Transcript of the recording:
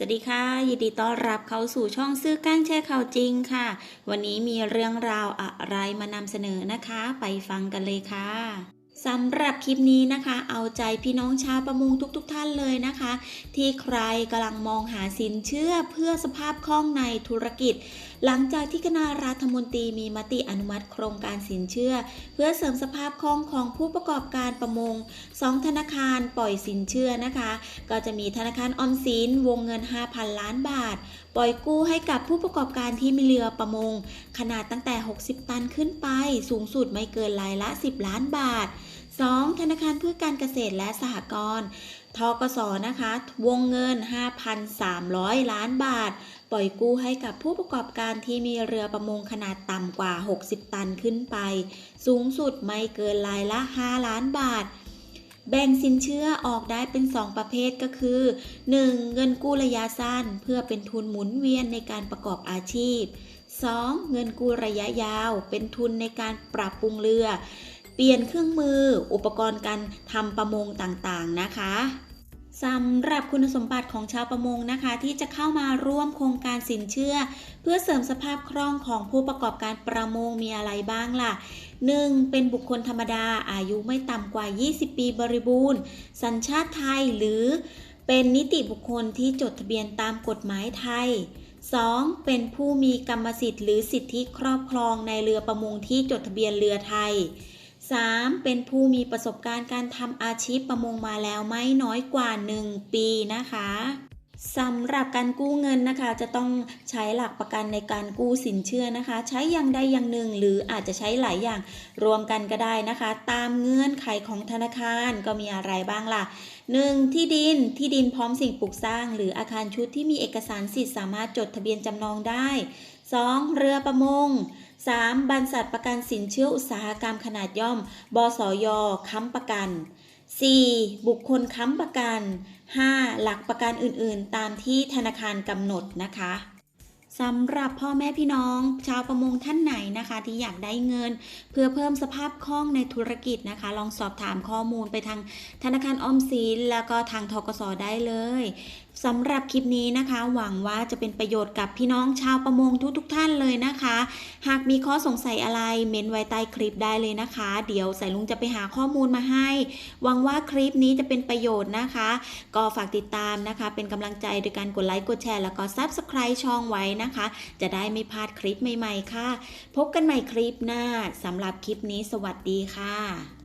สวัสดีค่ะ ยินดีต้อนรับเข้าสู่ช่องซื้อก้างแช่ข่าวจริงค่ะ วันนี้มีเรื่องราวอะไรมานำเสนอนะคะ ไปฟังกันเลยค่ะสำหรับคลิปนี้นะคะ เอาใจพี่น้องชาวประมงทุกๆทท่านเลยนะคะ ที่ใครกำลังมองหาสินเชื่อเพื่อสภาพคล่องในธุรกิจ หลังจากที่คณะรัฐมนตรีมีมติอนุมัติโครงการสินเชื่อ เพื่อเสริมสภาพคล่องของผู้ประกอบการประมงสองธนาคารปล่อยสินเชื่อนะคะ ก็จะมีธนาคารออมสินวงเงิน 5,000 ล้านบาท ปล่อยกู้ให้กับผู้ประกอบการที่มีเรือประมง ขนาดตั้งแต่ 60 ตันขึ้นไป สูงสุดไม่เกินรายละ 10 ล้านบาท 2. ธนาคารเพื่อการเกษตรและสหกรณ์ ทกสนะคะ วงเงิน 5,300 ล้านบาท ปล่อยกู้ให้กับผู้ประกอบการที่มีเรือประมงขนาดต่ำกว่า 60 ตันขึ้นไป สูงสุดไม่เกินรายละ 5 ล้านบาทแบ่งสินเชื่อออกได้เป็น 2 ประเภทก็คือ 1. เงินกู้ระยะสั้น เพื่อเป็นทุนหมุนเวียนในการประกอบอาชีพ 2. เงินกู้ระยะยาว เป็นทุนในการปรับปรุงเรือ เปลี่ยนเครื่องมือ อุปกรณ์การทำประมงต่างๆนะคะสำหรับคุณสมบัติของชาวประมงนะคะ ที่จะเข้ามาร่วมโครงการสินเชื่อ เพื่อเสริมสภาพคล่องของผู้ประกอบการประมงมีอะไรบ้างล่ะ 1. เป็นบุคคลธรรมดาอายุไม่ต่ำกว่า 20 ปีบริบูรณ์ สัญชาติไทยหรือเป็นนิติบุคคลที่จดทะเบียนตามกฎหมายไทย 2. เป็นผู้มีกรรมสิทธิ์หรือสิทธิครอบครองในเรือประมงที่จดทะเบียนเรือไทย 3. เป็นผู้มีประสบการณ์การทำอาชีพประมงมาแล้วไม่น้อยกว่า 1 ปีนะคะสำหรับการกู้เงินนะคะ จะต้องใช้หลักประกันในการกู้สินเชื่อนะคะ ใช้อย่างใดอย่างหนึ่ง หรืออาจจะใช้หลายอย่างรวมกันก็ได้นะคะ ตามเงื่อนไขของธนาคารก็มีอะไรบ้างล่ะ 1. ที่ดินที่ดินพร้อมสิ่งปลูกสร้าง หรืออาคารชุดที่มีเอกสารสิทธิ์สามารถจดทะเบียนจำนองได้ 2. เรือประมง 3. บรรษัทประกันสินเชื่ออุตสาหกรรมขนาดย่อม บสยค้ำประกัน 4. บุคคลค้ำประกัน 5. หลักประกันอื่นๆ ตามที่ธนาคารกำหนดนะคะสำหรับพ่อแม่พี่น้อง ชาวประมงท่านไหนนะคะ ที่อยากได้เงิน เพื่อเพิ่มสภาพคล่องในธุรกิจนะคะ ลองสอบถามข้อมูลไปทางธนาคารออมสินแล้วก็ทางทกสได้เลย สำหรับคลิปนี้นะคะ หวังว่าจะเป็นประโยชน์กับพี่น้องชาวประมงทุกๆทท่านเลยนะคะ หากมีข้อสงสัยอะไรเม้นไว้ใต้คลิปได้เลยนะคะ เดี๋ยวสายลุงจะไปหาข้อมูลมาให้ หวังว่าคลิปนี้จะเป็นประโยชน์นะคะ ก็ฝากติดตามนะคะ เป็นกำลังใจโดยการกดไลค์กดแชร์แล้วก็ Subscribe ช่องไว้นะคะ จะได้ไม่พลาดคลิปใหม่ๆค่ะ พบกันใหม่คลิปหน้าสำหรับคลิปนี้ สวัสดีค่ะ